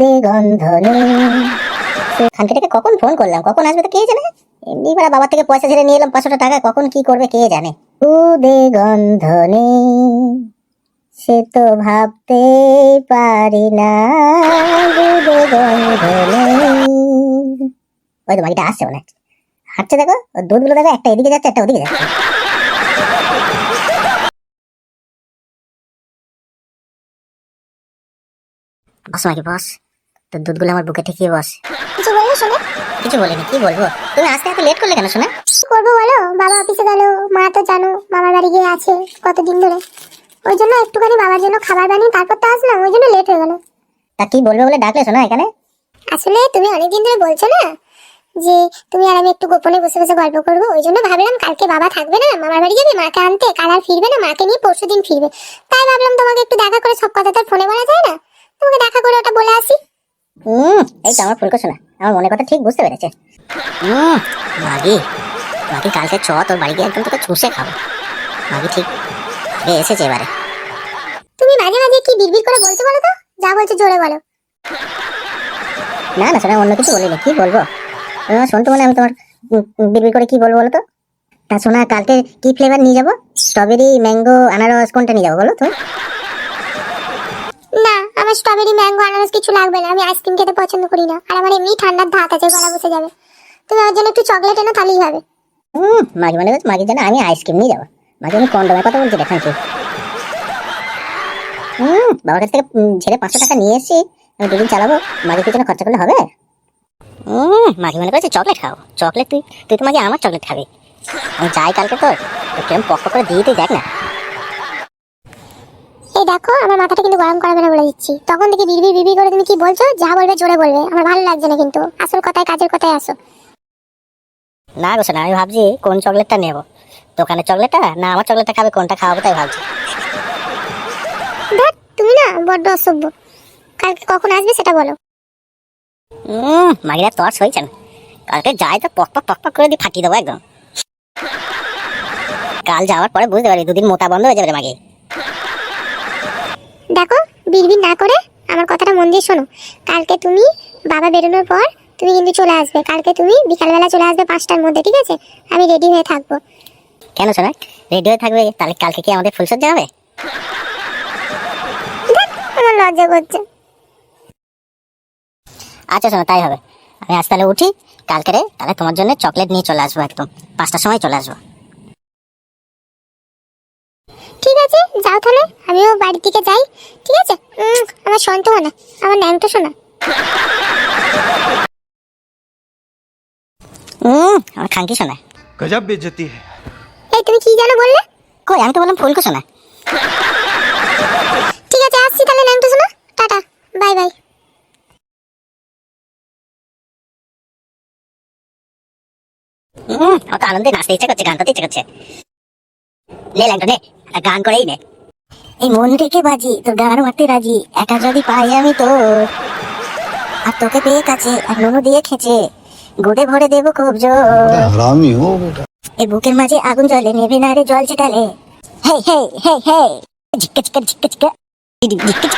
দিগন্ধ খানকিটাকে কখন ফোন করলাম? কখন আসবে তো কে জানে? এমনি বেলা বাবার থেকে পয়সা ছেড়ে নিয়ে এলাম, পাঁচশো টাকা, কখন কি করবে কে জানে? উদে গন্ধ নেই সে তো ভাবতে পারি না। উদে গন্ধ ওই তো বাড়িটা আসছে মনে হাঁটছে দেখো দুধগুলো দেখো, একটা এদিকে যাচ্ছে, একটা ওদিকে যাচ্ছে। বস নাকি বস। তোর দুধগুলো আমার বুকে ঠেকিয়ে বস। কিছু বলল শোনো? কিছু বলিনি কি বলব? তুমি আসতে এত লেট করলে কেন শোনা? কি করব বলো? বাবা অফিসে গেল মা তো জানো মামার বাড়ি গিয়ে আছে কতদিন ধরে। ওই জন্য একটুখানি বাবার জন্য খাবার বানিয়ে তারপর তো আসলাম ওই জন্য লেট হয়ে গেল। তা কি বলবে বলে ডাকলে শোনা এখানে? আসলে তুমি অনেকদিন ধরে বলছো না যে তুমি আর আমি একটু গোপনে বসে বসে গল্প করব ওই জন্য ভাবলাম কালকে বাবা থাকবে না মামার বাড়ি যাবে মাকে আনতে কাল আর ফিরবে না মাকে নিয়ে পরশু দিন ফিরবে। তাই ভাবলাম তোমাকে একটু দেখা করে সব কথা তো আর ফোনে বলা যায় না তোমাকে দেখা করে ওটা বলে আসি হুম আমার ফুলকো শোনা আমার মনে কথা ঠিক বুঝতে পেরেছে। মাগি মাগি কালকে চ তোর বাড়ি গিয়ে একদম তোকে চুষে খাব। মাগি ঠিক আগে এসেছে এবারে। তুমি মাঝে মাঝে কি বিড়বিড় করে বলছো বলো তো? যা বলছো জোরে বলো। না না শোনা অন্য কিছু বলিনি। কি বলব? আমার শুনতে মনে আমি তোমার বিড়বিড় করে কি বলব বলো তো? তা শোনা কালকে কি ফ্লেভার নিয়ে যাব? স্ট্রবেরি ম্যাঙ্গো আনারস কোনটা নিয়ে যাব বলো তো? আমার স্ট্রবেরি ম্যাঙ্গো আনারস কিছু লাগবে না, আমি আইসক্রিম খেতে পছন্দ করি না। আর আমার এমনি ঠান্ডার ধাত আছে, গলা বসে যাবে। তুমি ওর জন্য একটু চকলেট এনে তাহলেই হবে। হুম মাগি মানে মাগির জন্য আমি আইসক্রিম নিয়ে যাব। মাঝে আমি কন্ডমের কথা বলছি, দেখান কি। হুম বাবার কাছ থেকে ছেড়ে পাঁচশো টাকা নিয়ে এসেছি, আমি দুদিন চালাবো মাগির পিছনে খরচা করলে হবে। হুম মাগি মনে করছে চকলেট খাও। চকলেট তুই তুই তো মাগি আমার চকলেট খাবি। আমি যাই কালকে তোর তো কিরম পক পক করে দিয়ে দেখ না। এই দেখো আমার মাথাটা কিন্তু গরম করাবে না বলে দিচ্ছি। তখন থেকে বিড়বিড় বিড়বিড় করে তুমি কি বলছো? যা বলবে জোরে বলবে। আমার ভালো লাগছে না কিন্তু। আসল কথায় কাজের কথায় আসো। না গো শোনা আমি ভাবছি কোন চকলেটটা নেব? দোকানের চকলেটটা? না আমার চকলেটটা খাবে কোনটা খাওয়াবো তাই ভাবছি। দেখ তুমি না বড্ড অসভ্য। কালকে কখন আসবে সেটা বলো। হুম মাগিরা তোর সইছে না কালকে যাই তো পক পক পক পক করে দিয়ে ফাটিয়ে দেবো একদম। কাল যাওয়ার পরে বুঝতে পারি দুদিন মোটা বন্ধ হয়ে যাবে মাগি। দেখো বিড়বিড় না করে আমার কথাটা মন দিয়ে শোনো। কালকে তুমি বাবা বেরোনোর পর তুমি কিন্তু চলে আসবে। কালকে তুমি বিকালবেলা চলে আসবে পাঁচটার মধ্যে ঠিক আছে? আমি রেডি হয়ে থাকব। কেন শোনা রেডি হয়ে থাকবে? তাহলে কালকে কি আমাদের ফুলসজ্জা হবে? আমার লজ্জা করছে। আচ্ছা শোনো তাই হবে। আমি আজ তাহলে উঠি কালকে রে তাহলে তোমার জন্য চকলেট নিয়ে চলে আসব একদম। পাঁচটার সময় চলে আসব। ঠিক আছে যাও তাহলে আমিও বাড়ির দিকে যাই। ঠিক আছে? আমার শান্ত না আমার ন্যাংটো শোনা হুম আমার খাঙ্কি শোনা গজব বেজতি এই তুমি কি জানো বললে? কই আমি তো বললাম ফুলকো শোনা ঠিক আছে আসছি তাহলে ন্যাংটো শোনা টাটা বাই বাই। হুম আমার আনন্দে নাচতে ইচ্ছা করছে গান করতে ইচ্ছা করছে। লে ল্যাংটো গান করেই নে। এই মন রেখে বাজি তোর গান মারতে রাজি একা যদি পাই আমি তো আর তোকে পেয়ে কাছে আর নুনু দিয়ে খেঁচে গোদে ভরে দেবো খুব জোর। এ বুকের মাঝে আগুন জ্বলে নেবে না রে জল ছিটালে। হেই হেই হেই হেই। ঝিক্কা ঝিক্কা ঝিক্কা ঝিক্কা। ঝিক্কা ঝিক্কা